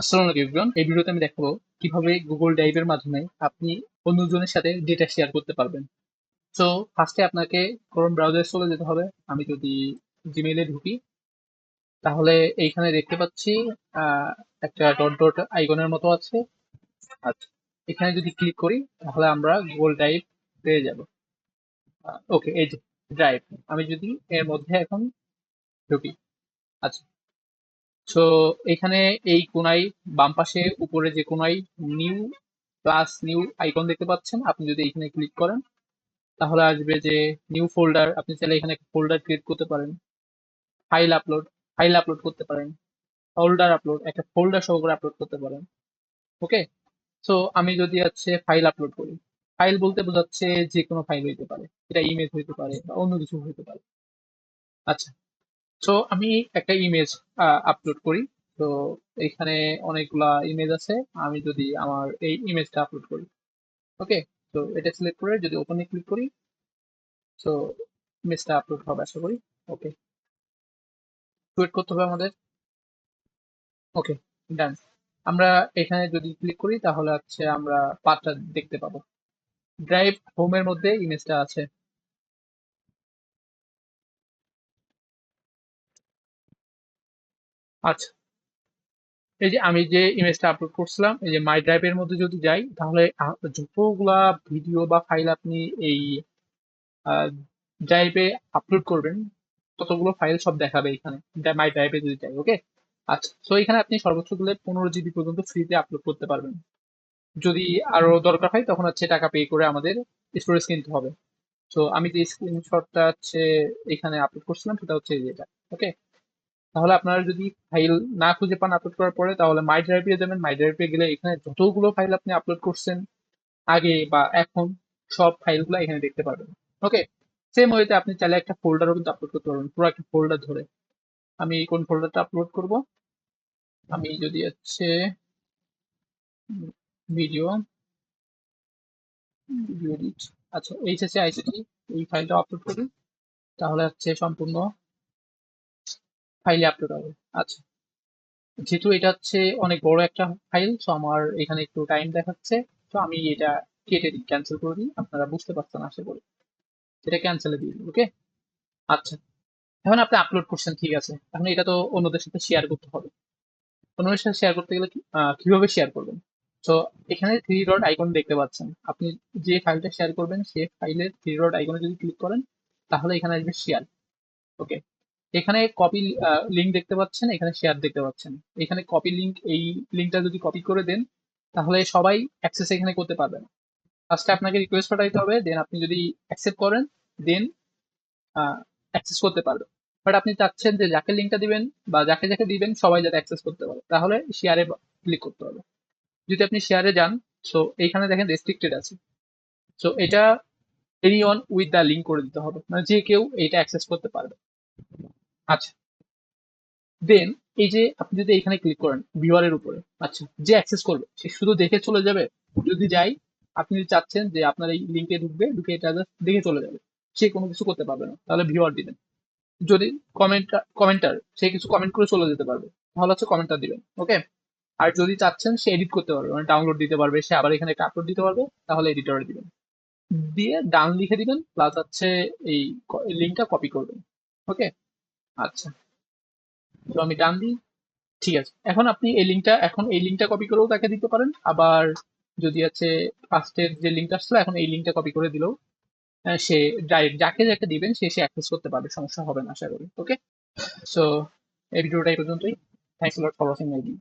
আসসালামু আলাইকুম এই ভিডিওতে আমি দেখাবো কীভাবে গুগল ড্রাইভের মাধ্যমে আপনি অন্যজনের সাথে ডেটা শেয়ার করতে পারবেন। সো ফার্স্টে আপনাকে ক্রোম ব্রাউজারে চলে যেতে হবে। আমি যদি জিমেইলে ঢুকি, তাহলে এইখানে দেখতে পাচ্ছি একটা ডট ডট আইকনের মতো আছে। আচ্ছা এখানে যদি ক্লিক করি, তাহলে আমরা গুগল ড্রাইভ পেয়ে যাব। ওকে এই যে ড্রাইভ আমি যদি এর মধ্যে এখন ঢুকি আচ্ছা। সো এখানে এই কোনায় বাম পাশে উপরে যে কোনায় নিউ প্লাস নিউ আইকন দেখতে পাচ্ছেন, আপনি যদি এখানে ক্লিক করেন, তাহলে আসবে যে নিউ ফোল্ডার আপনি চাইলে এখানে ফোল্ডার ক্রিয়েট করতে পারেন। ফাইল আপলোড ফাইল আপলোড করতে পারেন। ফোল্ডার আপলোড একটা ফোল্ডার সহকারে আপলোড করতে পারেন। ওকে সো আমি যদি হচ্ছে ফাইল আপলোড করি। ফাইল বলতে বোঝাচ্ছে যে কোনো ফাইল হইতে পারে। এটা ইমেজ হইতে পারে বা অন্য কিছু হইতে পারে। আচ্ছা সো আমি একটা ইমেজ আপলোড করি। তো, এখানে অনেকগুলা ইমেজ আছে। আমি যদি আমার এই ইমেজটা আপলোড করি। ওকে তো, এটা সিলেক্ট করে যদি ওপেনে ক্লিক করি সো ইমেজটা আপলোড হবে আশা করি। ওকে ওয়েট করতে হবে আমাদের। ওকে ডান আমরা এখানে যদি ক্লিক করি, তাহলে হচ্ছে আমরা পাথটা দেখতে পাবো। ড্রাইভ হোমের মধ্যে ইমেজটা আছে। আচ্ছা। এই যে আমি যে ইমেজটা আপলোড করছিলাম, এই যে মাই ড্রাইভের মধ্যে যদি যাই, তাহলে যতগুলা ভিডিও বা ফাইল আপনি এই ড্রাইভে আপলোড করবেন, ততগুলো ফাইল সব দেখাবে এখানে মাই ড্রাইভে যদি যাই ওকে আচ্ছা তো এখানে আপনি সর্বোচ্চগুলো পনেরো জিবি পর্যন্ত ফ্রিতে আপলোড করতে পারবেন। যদি আরও দরকার হয়, তখন হচ্ছে টাকা পে করে আমাদের স্টোরেজ কিনতে হবে। তো আমি যে স্ক্রিনশটটা হচ্ছে এখানে আপলোড করছিলাম, সেটা হচ্ছে যেটা ওকে তাহলে আপনারা যদি ফাইল না খুঁজে পান আপলোড করার পরে, তাহলে মাই ড্রাইভে যাবেন। মাই ড্রাইভে গেলে এখানে যতগুলো ফাইল আপনি আপলোড করছেন, আগে বা এখন সব ফাইলগুলো এখানে দেখতে পারবেন ওকে সেম ওয়েতে আপনি চাইলে একটা ফোল্ডারও কিন্তু আপলোড করতে পারবেন, পুরো একটা ফোল্ডার ধরে। আমি কোন ফোল্ডারটা আপলোড করব? আমি যদি হচ্ছে ভিডিও ভিডিও এডিট আচ্ছা এইচএসসি আইসিটি এই ফাইলটা আপলোড করি, তাহলে হচ্ছে সম্পূর্ণ ফাইলে আপলোড হবে। আচ্ছা। যেহেতু এটা হচ্ছে অনেক বড় একটা ফাইল তো আমার এখানে একটু টাইম দেখাচ্ছে। তো আমি এটা কেটে দিই ক্যান্সেল করে দিই। আপনারা বুঝতে পারছেন, আশা করি। এটা ক্যান্সেলে দিই ওকে আচ্ছা। এখন আপনি আপলোড করছেন, ঠিক আছে। এখন এটা তো অন্যদের সাথে শেয়ার করতে হবে। অন্যদের সাথে শেয়ার করতে গেলে কীভাবে শেয়ার করবেন? তো এখানে থ্রি ডট আইকন দেখতে পাচ্ছেন। আপনি যে ফাইলটা শেয়ার করবেন সেই ফাইলের থ্রি ডট আইকনে যদি ক্লিক করেন, তাহলে এখানে আসবে শেয়ার ওকে এখানে কপি লিংক দেখতে পাচ্ছেন, এখানে শেয়ার দেখতে পাচ্ছেন। এখানে কপি লিংক এই লিঙ্কটা যদি কপি করে দেন, তাহলে সবাই অ্যাক্সেস এখানে করতে পারবে না। ফার্স্টে আপনাকে রিকোয়েস্ট পাঠাইতে হবে দেন আপনি যদি অ্যাকসেপ্ট করেন দেন অ্যাক্সেস করতে পারবে। বাট আপনি চাচ্ছেন যে যাকে লিঙ্কটা দিবেন বা যাকে যাকে দিবেন, সবাই যাতে অ্যাক্সেস করতে পারে। তাহলে শেয়ারে ক্লিক করতে হবে। যদি আপনি শেয়ারে যান সো এইখানে দেখেন রেস্ট্রিক্টেড আছে। সো এটা anyone with the link করে দিতে হবে। মানে যে কেউ এটা অ্যাক্সেস করতে পারবে। আচ্ছা। দেন এই যে আপনি যদি এখানে ক্লিক করেন ভিউয়ারের উপরে আচ্ছা যে অ্যাক্সেস করবে, সে শুধু দেখে চলে যাবে? যদি যাই, আপনি যদি চাচ্ছেন যে আপনার এই লিঙ্কে ঢুকবে, ঢুকে এটা দেখে চলে যাবে, সে কোনো কিছু করতে পারবে না, তাহলে ভিউয়ার দিবেন। যদি কমেন্ট কমেন্টার সে কিছু কমেন্ট করে চলে যেতে পারবে, তাহলে হচ্ছে কমেন্টটা দিবেন ওকে আর যদি চাচ্ছেন, সে এডিট করতে পারবে মানে ডাউনলোড দিতে পারবে, সে আবার এখানে একটা আপলোড দিতে পারবে, তাহলে এডিটরে দিবেন। দিয়ে ডান লিখে দিবেন প্লাস হচ্ছে এই লিঙ্কটা কপি করবেন ওকে আচ্ছা। তো আমি ডান দিই? ঠিক আছে। এখন আপনি এই লিঙ্কটা, এখন এই লিঙ্কটা কপি করেও তাকে দিতে পারেন। আবার যদি আছে ফার্স্টের যে লিঙ্কটা আসলো এখন এই লিঙ্কটা কপি করে দিলেও সে ডাইরেক্ট যাকে যাকে দিবেন, সে সে অ্যাক্সেস করতে পারবে। সমস্যা হবে না, আশা করি। ওকে সো এই ভিডিওটা এই পর্যন্তই। Thanks lot for watching my video